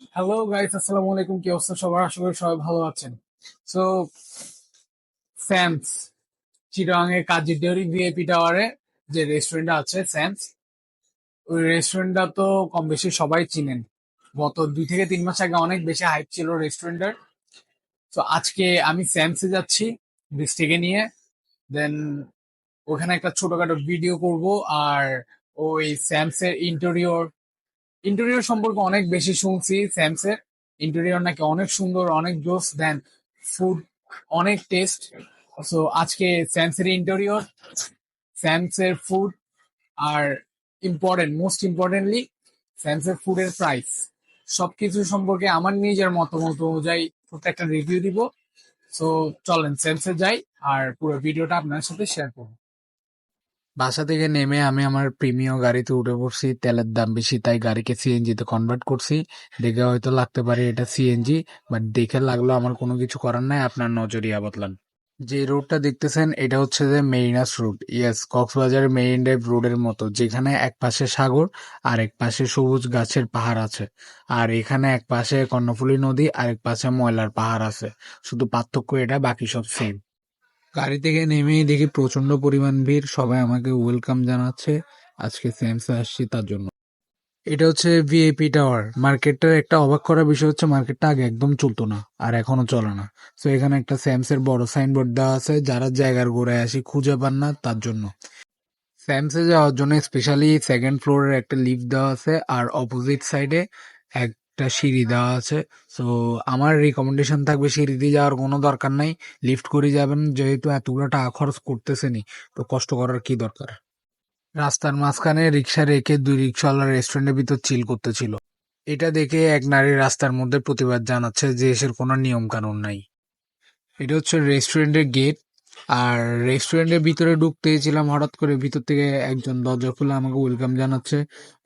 Hello guys আসসালামু আলাইকুম কি অবস্থা সবার আশা করি সবাই ভালো আছেন সো স্যামস চিরাং এর কাজী ডেয়ারি ভিআইপি টাওয়ারে যে রেস্টুরেন্টটা আছে স্যামস ওই রেস্টুরেন্টটা তো কম বেশি সবাই চিনেন গত দুই থেকে তিন মাস আগে অনেক বেশি হাইপ ছিল রেস্টুরেন্টের তো আজকে আমি স্যামসে যাচ্ছি বৃষ্টিকে নিয়ে দেন ওখানে একটা ছোটখাটো ভিডিও করব আর ওই স্যামসের ইন্টেরিয়র ইন্টেরিয়র সম্পর্কে অনেক বেশি শুনছি স্যামসের ইন্টেরিয়র নাকি অনেক সুন্দর, অনেক জোস দেন ফুড অনেক টেস্ট সো আজকে স্যামসের ইন্টেরিয়র স্যামসের ফুড আর ইম্পর্টেন্ট মোস্ট ইম্পর্টেন্টলি স্যামসের ফুডের প্রাইস সবকিছু সম্পর্কে আমার নিজের মতামত অনুযায়ী প্রত্যেকটা রিভিউ দিব। সো চলেন স্যামসে যাই, আর পুরো ভিডিওটা আপনার সাথে শেয়ার করব। বাসা থেকে নেমে আমি আমার প্রিমিয় গাড়িতে উঠে পড়ছি। তেলের দাম বেশি, তাই গাড়িকে সিএনজি তে কনভার্ট করছি। দেখে হয়তো লাগতে পারে এটা সিএনজি বাট দেখে লাগল আমার কোনো কিছু করার নাই। আপনার নজরিয়া বদলান। যে রোডটা দেখতেছেন, এটা হচ্ছে যে মেরিনাস road yes Cox's Bazar marine drive রোডের মতো, যেখানে এক পাশে সাগর আর এক পাশে সবুজ গাছের পাহাড় আছে। আর এখানে এক পাশে কর্ণফুলী নদী আর এক পাশে ময়লার পাহাড় আছে। শুধু পার্থক্য এটা, বাকি সব সেম গাড়ি থেকে নেমেই দেখি প্রচণ্ড পরিমাণ ভিড়। সবাই আমাকে ওয়েলকাম জানাচ্ছে। আজকে স্যামসে আসছি তার জন্য। এটা হচ্ছে ভিএপি টাওয়ার মার্কেটটার একটা অবাক করার বিষয় হচ্ছে মার্কেটটা আগে একদম চলতো না, আর এখনও চলে না। তো এখানে একটা স্যামসের বড় সাইনবোর্ড দেওয়া আছে, যারা জায়গার গোড়ায় আসি খুঁজে পান না তার জন্য। স্যামসে যাওয়ার জন্য স্পেশালি সেকেন্ড ফ্লোরের একটা লিফট দেওয়া আছে, আর অপোজিট সাইডে একটা সিঁড়ি দেওয়া আছে। সো আমার রিকমেন্ডেশন থাকবে সিঁড়ি দিয়ে যাওয়ার কোনো দরকার নাই। লিফট করে যাবেন, যেহেতু এতগুলো টাকা খরচ করতেছেনি তো কষ্ট করার কি দরকার? রাস্তার মাঝখানে রিক্সা রেখে দুই রিক্সাওয়ালা রেস্টুরেন্টের ভিতর চিল করতেছিল। এটা দেখে এক নারী রাস্তার মধ্যে প্রতিবাদ জানাচ্ছে যে এসের কোনো নিয়ম কানুন নাই। এটা হচ্ছে রেস্টুরেন্টের গেট আর রেস্টুরেন্টের ভিতরে ঢুকতেই ছিলাম হঠাৎ করে। ভিতর থেকে একজন দরজা খুলে আমাকে ওয়েলকাম জানাচ্ছে।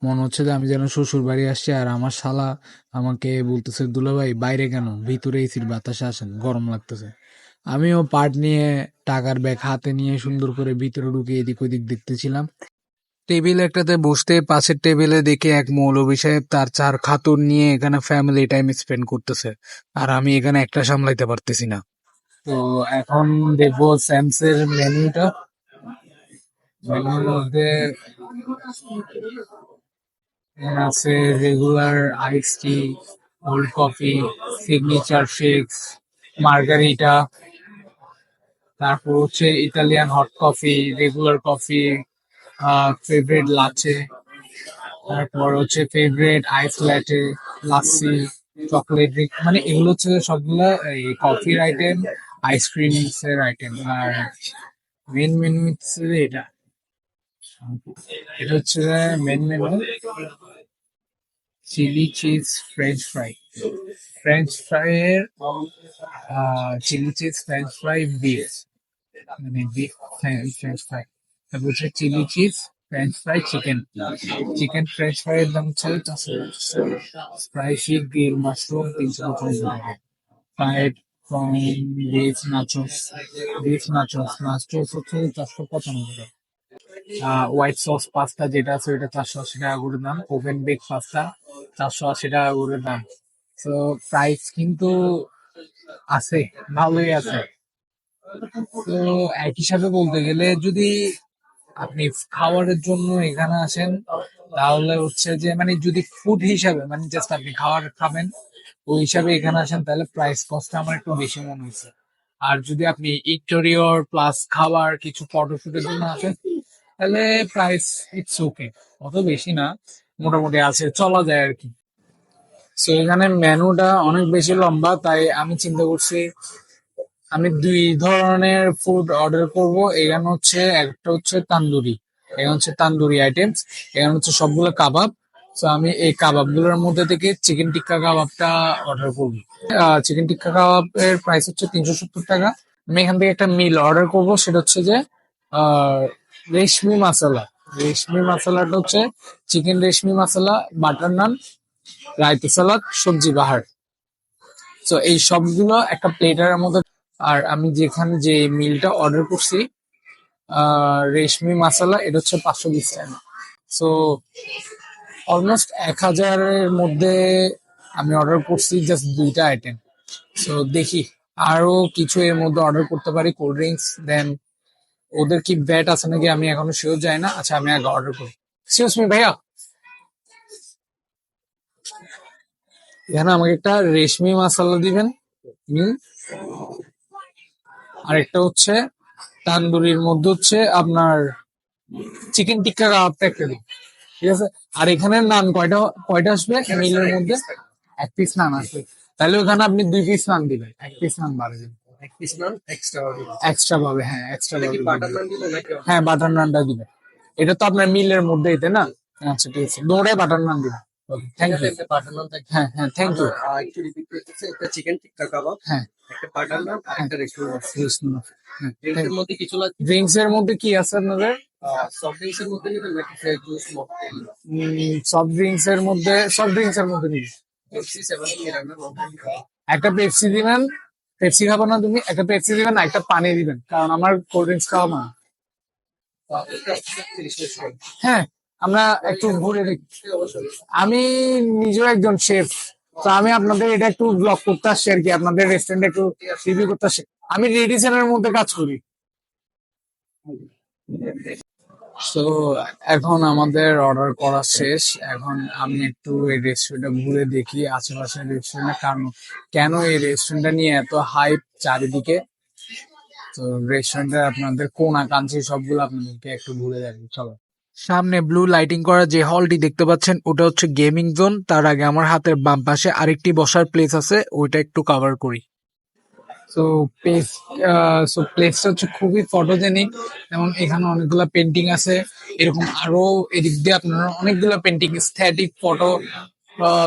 মনে হচ্ছে যে আমি যেন শ্বশুর বাড়ি আসছি আর আমার শালা আমাকে বলতেছে দুলাভাই বাইরে কেন? ভিতরে এসির বাতাসে আসেন, গরম লাগতেছে। আমিও পার্ট নিয়ে টাকার ব্যাগ হাতে নিয়ে সুন্দর করে ভিতরে ঢুকে এদিক ওদিক দেখতেছিলাম। টেবিল একটাতে বসতে, পাশের টেবিলে দেখে এক মৌলভী সাহেব তার চার খাতুন নিয়ে এখানে ফ্যামিলি টাইম স্পেন্ড করতেছে। আর আমি এখানে একটা সামলাইতে পারতেছি না। তো এখন দেখব স্যামসের মেনুটা। মেনুর মধ্যে আছে regular ice tea cold coffee signature shakes margarita তারপর হচ্ছে Italian hot coffee regular coffee favourite latte তারপর হচ্ছে favourite ice latte lassi chocolate drink মানে এগুলো হচ্ছে সবগুলো এই কফির আইটেম আইসক্রিমস এর আইটেম আর মেন মেনু হচ্ছে এটা। এটা হচ্ছে main menu chilli cheese French fry French fry এর chilli cheese French fry beef মানে বিফ ফ্রেঞ্চ ফ্রাই তারপর হচ্ছে chilli cheese French fry chicken chicken French fry এর দাম হচ্ছে চারশো স্পাইসি গ্রিল মাশরুম, তিনশো পঞ্চাশ টাকা। Fried from beef nachos beef nachos nachos হচ্ছে চারশো পঁচানব্বই টাকা। হোয়াইট সস পাস্তা যেটা আছে ওটা চারশো আশি টাকা করে দাম। ওভেন বেক পাস্তা চারশো আশি টাকা করে দাম। তো প্রাইস কিন্তু আছে, ভালোই আছে। তো একই সাথে বলতে গেলে যদি আপনি খাবারের জন্য এখানে আসেন, তাহলে হচ্ছে যে মানে যদি ফুড হিসাবে মানে জাস্ট আপনি খাবার খাবেন ওই হিসাবে এখানে আসেন, তাহলে প্রাইস কস্টটা আমার একটু বেশি মনে হয়েছে। আর যদি আপনি ইন্টেরিয়র প্লাস খাবার, কিছু ফটোশুটের জন্য আসেন, তাহলে প্রাইস ইটস ওকে অত বেশি না, মোটামুটি আছে, চলা যায় আর কি। সো এখানে মেনুটা অনেক বেশি লম্বা, তাই আমি চিন্তা করছি আমি দুই ধরনের ফুড অর্ডার করব, এখানে হচ্ছে একটা হচ্ছে তান্দুরি, এখানে হচ্ছে তান্দুরি আইটেমস এখানে হচ্ছে সবগুলো কাবাব তো আমি এই কাবাবগুলোর মধ্যে থেকে চিকেন টিক্কা কাবাবটা অর্ডার করব। চিকেন টিক্কা কাবাবের প্রাইস হচ্ছে তিনশো সত্তর টাকা। আমি এখান থেকে একটা মিল অর্ডার করব, সেটা হচ্ছে যে রেশমি মশলা। রেশমি মশলাটা হচ্ছে chicken reshmi masala butter naan raita salad সবজি বাহার। তো এই সবগুলো একটা প্লেটারের মধ্যে আর আমি যেখানে যে মিলটা অর্ডার করছি রেশমি মশলা, এটা হচ্ছে পাঁচশো বিশ টাকা। সো অলমোস্ট এক হাজারের মধ্যে আমি অর্ডার করছি জাস্ট দুইটা আইটেম সো দেখি আরও কিছু এর মধ্যে অর্ডার করতে পারি কোল্ড ড্রিঙ্কস দেন ওদের কি ব্যাট আছে নাকি আমি এখনও শিওর যাই না। আচ্ছা আমি আগে অর্ডার করি। এক্সকিউজ ভাইয়া। এখানে আমাকে একটা রেশমি মশলা দিবেন। আর একটা হচ্ছে তান্দুরির মধ্যে হচ্ছে আপনার চিকেন টিক্কা কাবাবটা একটা দিন ঠিক আছে? আর এখানে নান কয়টা কয়টা আসবে? মিলের মধ্যে? এক পিস নান আসবে। তাহলে ওখানে আপনি দুই পিস নান দিবেন। এক পিস নান বাড়ে এক্সট্রা পাবে হ্যাঁ এক্সট্রা পাবে হ্যাঁ বাটার নানটা দিবেন। এটা তো আপনার মিলের মধ্যেই তাই না? আচ্ছা ঠিক আছে। দৌড়ে বাটার নান দিবেন। থ্যাংক ইউ বাটার নান থাকে হ্যাঁ হ্যাঁ থ্যাংক ইউ একটু চিকেন টিক্কা কাবাব হ্যাঁ। একটা বাটার নান আর একটা রেস্টুরেন্ট হ্যাঁ মধ্যে ড্রিঙ্কস এর মধ্যে কি আছে আপনাদের? সফট ড্রিঙ্কস এর মধ্যে সফট ড্রিঙ্কস এর মধ্যে? নিবি একটা পেপসি দিবেন পেপসি খাব না তুমি একটা পেপসি দিবেন একটা পানি দিবেন কারণ আমার কোল্ড ড্রিঙ্কস খাওয়া না হ্যাঁ। আমরা একটু ঘুরে দেখি। আমি নিজেও একজন শেফ তো আমি আপনাদের এটা একটু ব্লগ করতে আসছি আর কি আপনাদের রেস্টুরেন্টে একটু রিভিউ করতে আসছি। আমি রেডিসনের মধ্যে কাজ করি। তো এখন আমাদের অর্ডার করা শেষ। এখন আমি একটু এই রেস্টুরেন্টটা ঘুরে দেখি আশেপাশের রেস্টুরেন্টে কারণ কেন এই রেস্টুরেন্টটা নিয়ে এত হাইপ চারিদিকে? তো রেস্টুরেন্টে আপনাদের কোন আকাঙ্ক্ষী সবগুলো আপনাদেরকে একটু ঘুরে দেখি চলো। সামনে ব্লু লাইটিং করা যে হলটি দেখতে পাচ্ছেন, ওটা হচ্ছে গেমিং জোন তার আগে আমার হাতের বাম পাশে আরেকটি বসার প্লেস আছে, ওইটা একটু কভার করি। তো প্লেস সো প্লেসটা হচ্ছে খুবই ফটোজেনিক এবং এখানে অনেকগুলা পেন্টিং আছে। এরকম আরও এদিক দিয়ে আপনারা অনেকগুলো পেন্টিং স্ট্যাটিক ফটো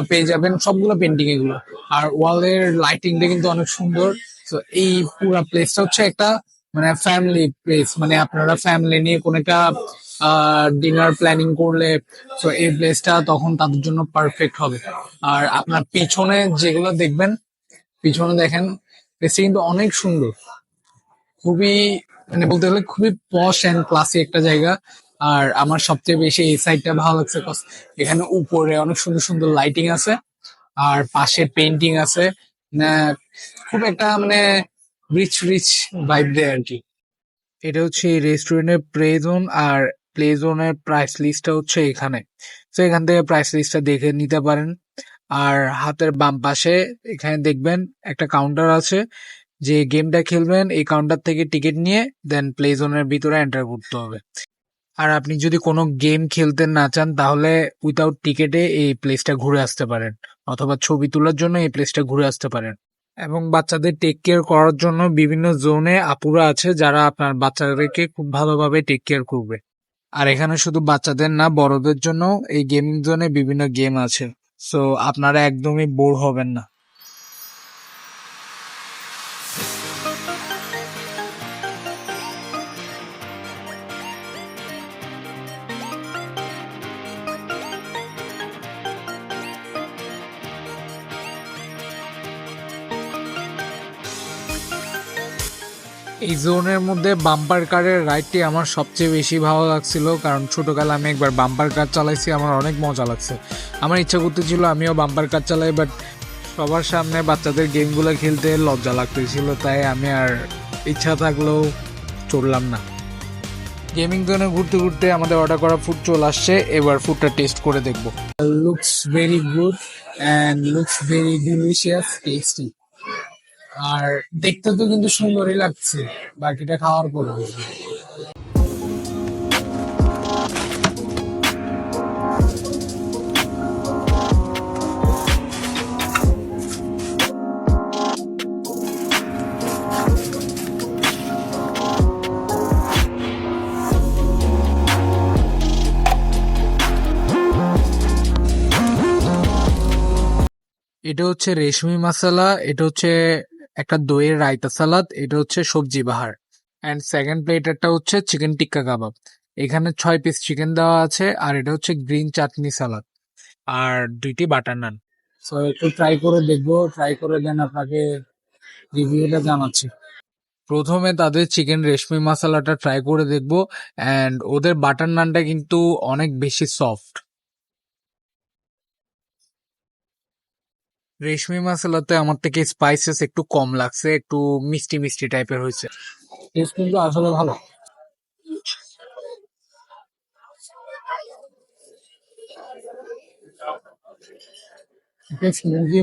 পেয়ে যাবেন সবগুলো পেন্টিং এগুলো। আর ওয়ালের লাইটিংটা কিন্তু অনেক সুন্দর। তো এই পুরো প্লেসটা হচ্ছে একটা মানে ফ্যামিলি প্লেস মানে আপনারা ফ্যামিলি নিয়ে কোনো একটা ডিনার প্ল্যানিং করলে তো এই প্লেসটা তখন তাদের জন্য পারফেক্ট হবে। আর আপনার পিছনে যেগুলো দেখবেন, পিছনে দেখেন কিন্তু অনেক সুন্দর। খুবই মানে বলতে গেলে খুবই পশ অ্যান্ড ক্লাসি একটা জায়গা। আর আমার সবচেয়ে বেশি এই সাইডটা ভালো লাগছে এখানে উপরে অনেক সুন্দর সুন্দর লাইটিং আছে। আর পাশে পেন্টিং আছে। না খুব একটা মানে রিচ রিচ ভাইব দেয় আর কি। এটা হচ্ছে এই রেস্টুরেন্টের প্লে জোন আর প্লে জোনের প্রাইস লিস্টটা হচ্ছে এখানে। তো এখান থেকে প্রাইস লিস্টটা দেখে নিতে পারেন। আর হাতের বাম পাশে এখানে দেখবেন একটা কাউন্টার আছে, যে গেমটা খেলবেন, এই কাউন্টার থেকে টিকিট নিয়ে দেন প্লে জোনের ভিতরে এন্টার করতে হবে। আর আপনি যদি কোনো গেম খেলতে না চান, তাহলে উইথাউট টিকেটে এই প্লেসটা ঘুরে আসতে পারেন, অথবা ছবি তোলার জন্য এই প্লেসটা ঘুরে আসতে পারেন। এবং বাচ্চাদের টেক কেয়ার করার জন্য বিভিন্ন জোনে আপুরা আছে, যারা আপনার বাচ্চাদেরকে খুব ভালোভাবে টেক কেয়ার করবে। আর এখানে শুধু বাচ্চাদের না, বড়দের জন্য এই গেমিং জোনে বিভিন্ন গেম আছে। সো আপনারা একদমই বোর হবেন না। এই জোনের মধ্যে বাম্পার কারের রাইডটি আমার সবচেয়ে বেশি ভালো লাগছিল, কারণ ছোটকালে আমি একবার বাম্পার কার চালাইছি, আমার অনেক মজা লাগছে। আমার ইচ্ছা করতেছিল আমিও বাম্পার কার চালাই বাট সবার সামনে বাচ্চাদের গেমগুলো খেলতে লজ্জা লাগতেছিল, তাই আমি আর ইচ্ছা থাকলেও চললাম না। গেমিং জোনে ঘুরতে ঘুরতে আমাদের অর্ডার করা ফুড চলে আসছে, এবার ফুডটা টেস্ট করে দেখব। Looks very good and looks very delicious tasty আর দেখতে তো কিন্তু সুন্দরই লাগছে। বাকিটা খাওয়ার পর এটা হচ্ছে রেশমি মশলা, এটা হচ্ছে একটা দইয়ের রায়তা সালাদ, এটা হচ্ছে সবজি বাহার। অ্যান্ড সেকেন্ড প্লেটারটা হচ্ছে চিকেন টিক্কা কাবাব এখানে ছয় পিস চিকেন দেওয়া আছে, আর এটা হচ্ছে গ্রিন চাটনি সালাদ আর দুইটি বাটার নান সো একটু ট্রাই করে দেখব ট্রাই করে দেন আপনাকে রিভিউটা জানাচ্ছি। প্রথমে তাদের চিকেন রেশমি মশলাটা ট্রাই করে দেখব অ্যান্ড ওদের বাটার নানটা কিন্তু অনেক বেশি সফট রেশমি মশলাতে আমার থেকে স্পাইসেস একটু কম লাগছে, একটু মিষ্টি মিষ্টি টাইপের হয়েছে। টেস্ট কিন্তু আসলে ভালো।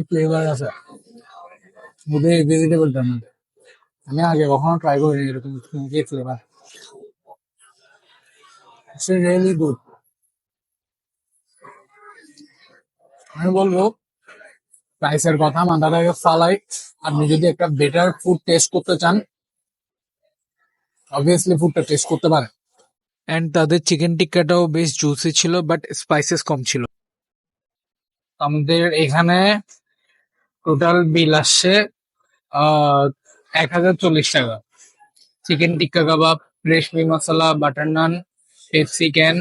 ফ্লেভার আছে? ওদের আমি আগে কখনো ট্রাই করিনি এরকম ফ্লেভার রিয়েলি গুড আমি বলব প্রাইসের কথা মাথাটাকে ফালাই। আপনি যদি একটা বেটার ফুড টেস্ট করতে চান অবভিয়াসলি ফুডটা টেস্ট করতে পারেন। এন্ড তাদের চিকেন টিক্কাটাও বেশ জুসি ছিল বাট স্পাইসেস কম ছিল। আমাদের এখানে টোটাল বিল আসছে এক হাজার চল্লিশ টাকা। Chicken tikka kebab reshmi masala butter naan Pepsi can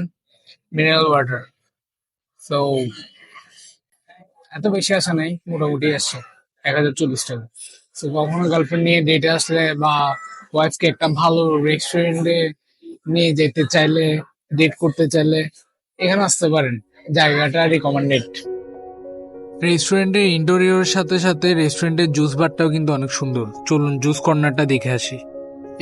mineral water so এত বেশি আসা নাই, মোটামুটি আসছে এক হাজার চল্লিশ টাকা। সো কখনো গার্লফ্রেন্ড নিয়ে ডেটে আসলে বা ওয়াইফকে একটা ভালো রেস্টুরেন্টে নিয়ে যেতে চাইলে ডেট করতে চাইলে, এখানে আসতে পারেন। জায়গাটা রিকমেন্ডেড রেস্টুরেন্টের ইন্টেরিয়রের সাথে সাথে রেস্টুরেন্টের জুস বারটাও কিন্তু অনেক সুন্দর। চলুন জুস কর্নারটা দেখে আসি।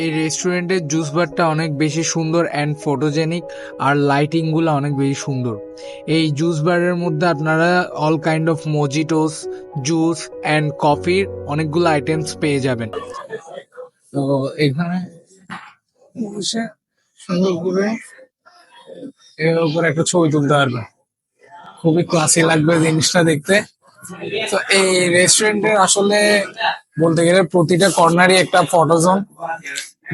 এই রেস্টুরেন্টের জুস বারটা অনেক বেশি সুন্দর অ্যান্ড ফটোজেনিক আর লাইটিংগুলো অনেক বেশি সুন্দর। এই জুস বারের মধ্যে আপনারা all kind of mojitos juice and কফির অনেকগুলো আইটেমস পেয়ে যাবেন। তো এখানে সুন্দর করে এর উপরে একটা ছবি তুলতে পারবে। খুবই ক্লাসি লাগবে জিনিসটা দেখতে। তো এই রেস্টুরেন্টের আসলে বলতে গেলে প্রতিটা কর্নারই একটা ফটো জোন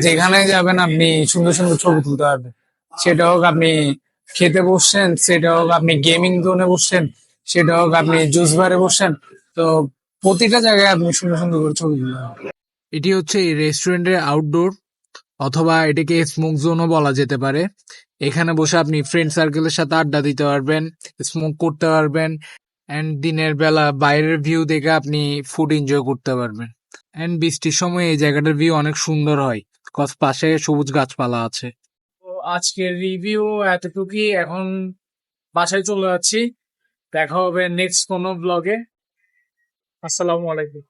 যেখানে যাবেন আপনি সুন্দর সুন্দর ছবি তুলতে পারবেন। সেটা হোক আপনি খেতে বসছেন, সেটা হোক আপনি গেমিং জোনে বসছেন, সেটা হোক আপনি জুস বারে বসছেন, তো প্রতিটা জায়গায় আপনি সুন্দর সুন্দর করে ছবি তুলতে পারবেন। এটি হচ্ছে রেস্টুরেন্টের আউটডোর অথবা এটাকে স্মোক জোনও বলা যেতে পারে। এখানে বসে আপনি ফ্রেন্ড সার্কেলের সাথে আড্ডা দিতে পারবেন স্মোক করতে পারবেন এন্ড দিনের বেলা বাইরের ভিউ দেখে আপনি ফুড এনজয় করতে পারবেন। এন্ড বৃষ্টির সময় এই জায়গাটার ভিউ অনেক সুন্দর হয়। কজ পাশে সবুজ গাছপালা আছে। তো আজকের রিভিউ এতটুকুই। এখন বাসায় চলে যাচ্ছি। দেখা হবে নেক্সট কোনো ব্লগে আসসালামু আলাইকুম।